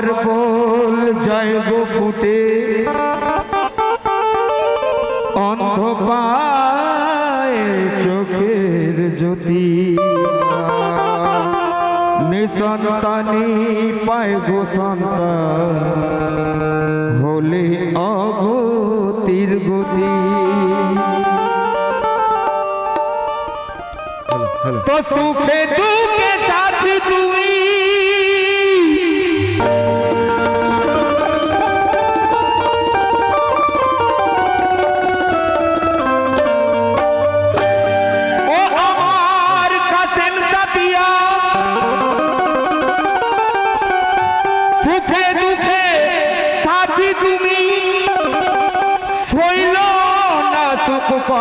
বোবার বল যায় গো ফুটে। অন্ধ পায় চোখের জ্যোতি। নিসন্তানি পায় গো সন্তান। হলে অগতির গতি। তো সুখে দুঃখে সাথী তুমি।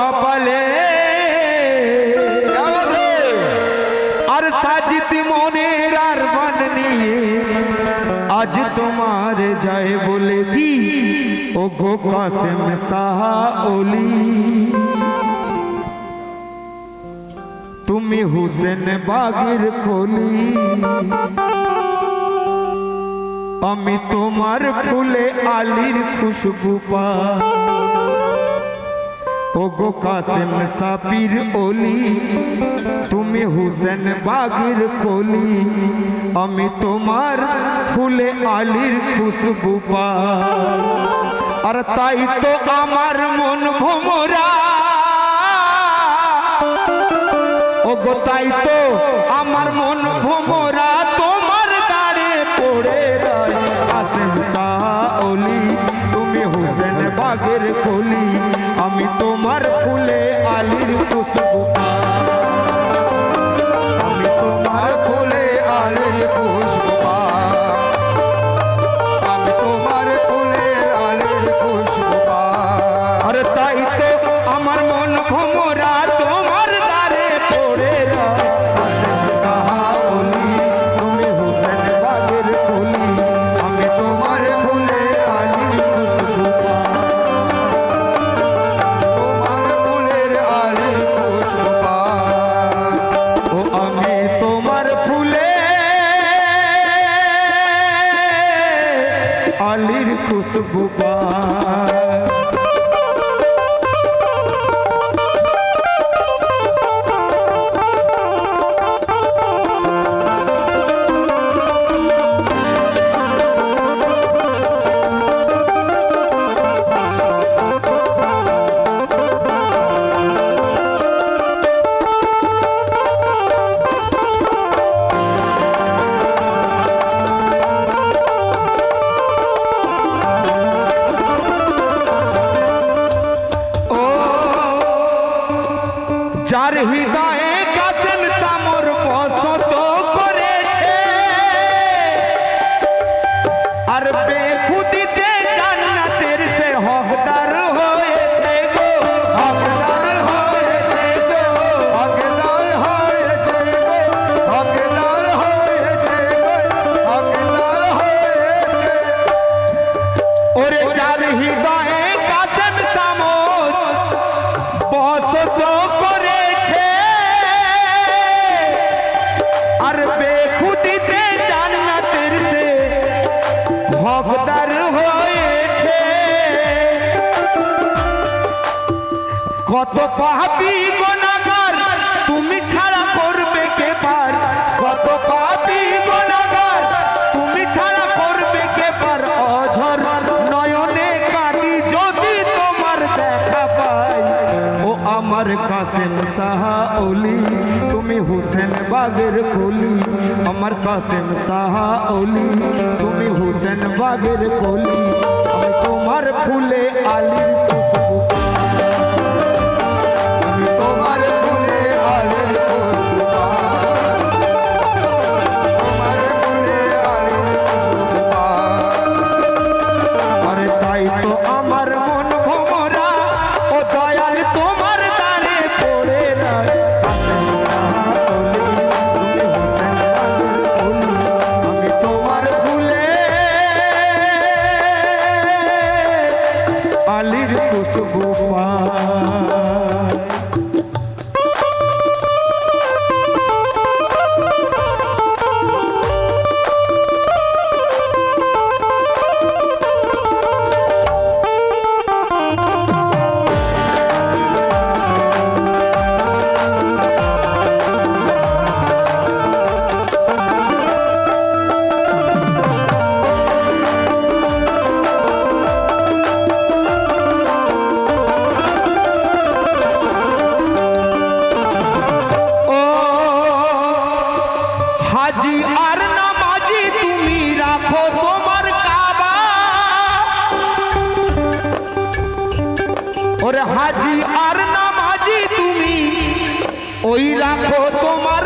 কপালে। আর সাজিত মনের আর মন নিয়ে আজ তোমার যায় বলে কি ও গো কাসেম সাহা তুমি হুসেন বাগের কলি আমি তোমার ফুলে আলির খুশবু পা। ও গো কাসেম সাপির ওলি তুমি হুসেন বাগের কলি আমি তোমার ফুলে আলির খুশবু আর তাই তো আমার মন ভোমরা। ও তাই তো আমার মন ভোমরা, তোমার দাঁড়ে পড়ে রয়। আসেন সাউলি তুমি হুসেন বাগের কলি আমি তোমার ফুলে আলির খুশবু কত পাপি গোনাগার তুমি ছাড়া করবে কে পার? কত পাপি গোনাগার তুমি ছাড়া করবে কে পার? অঝর নয়নে কাটি যদি তোমার দেখা পাই। ও আমার কাসেম সাহা ওলি তুমি হুসেন বাগের কলি আমার কাসেম সাহা ওলি তুমি হুসেন বাগের কলি আমি তোমার ফুলে আলির ওরে হাজি আর নামাজি তুমি ওই রাখো তোমার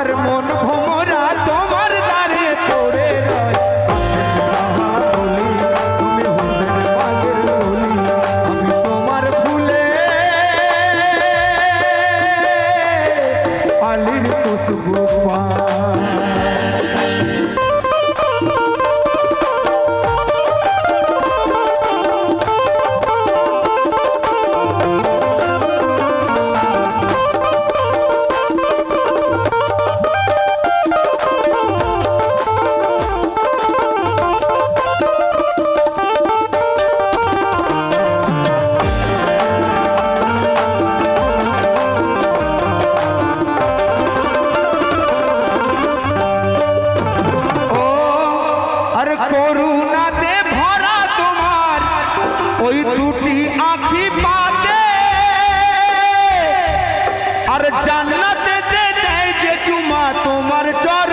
আর জান্নাতে যে দেয় যে চুমা তোমার চর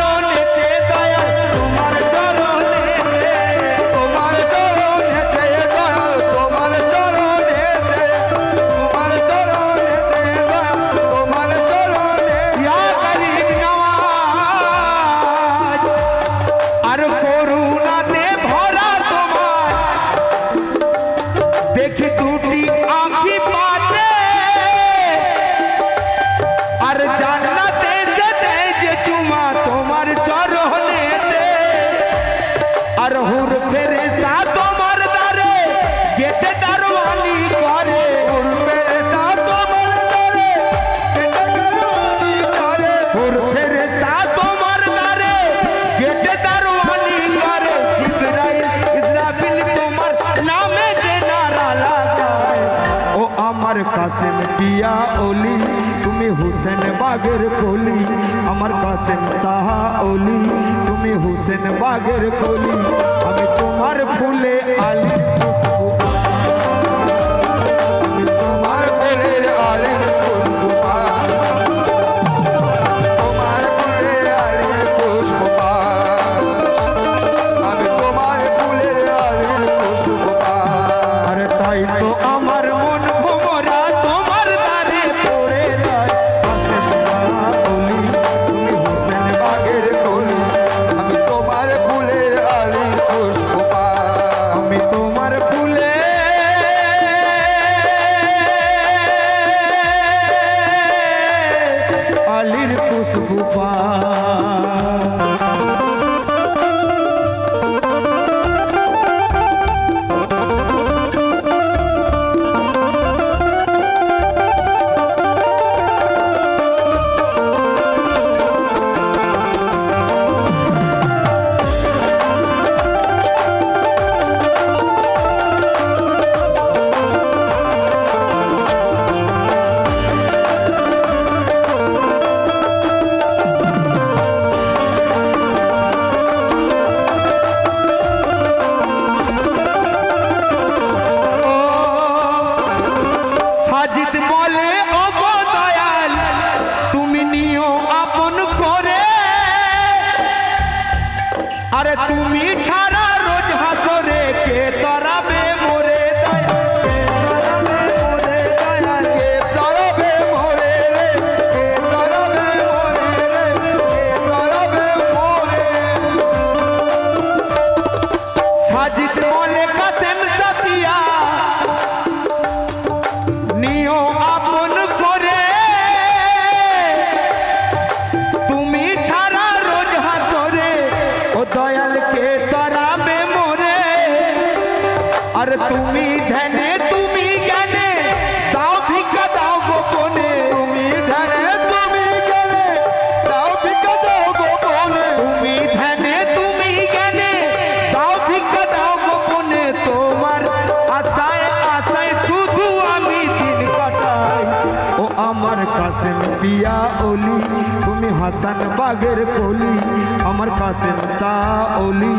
ওলি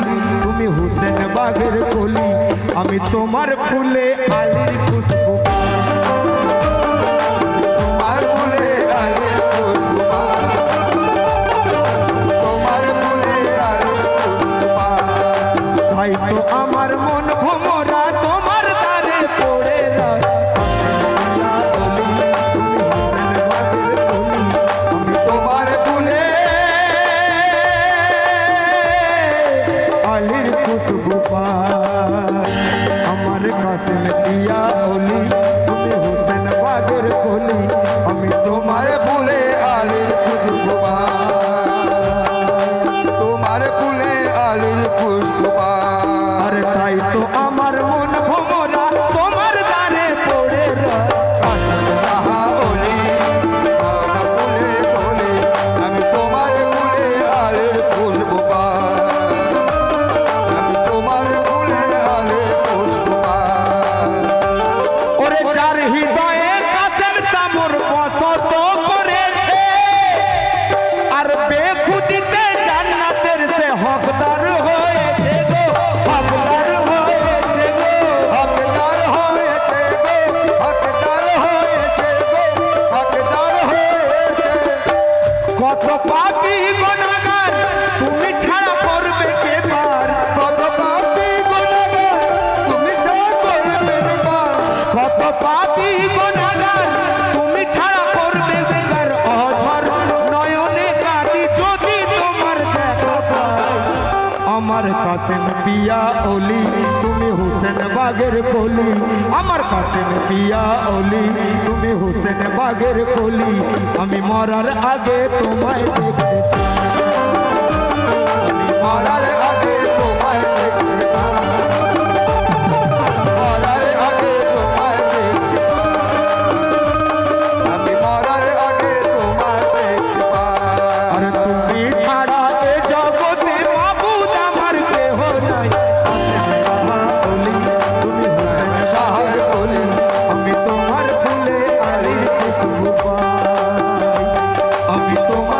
তুমি হুসেন বাগের কলি। আমি তোমার ফুলে আলির খুশবু কাসেম পিয়া ওলি তুমি হুসেন বাগের কোলি আমার কাসেম পিয়া ওলি তুমি হুসেন বাগের কোলি আমি মরার আগে তোমায় 一段话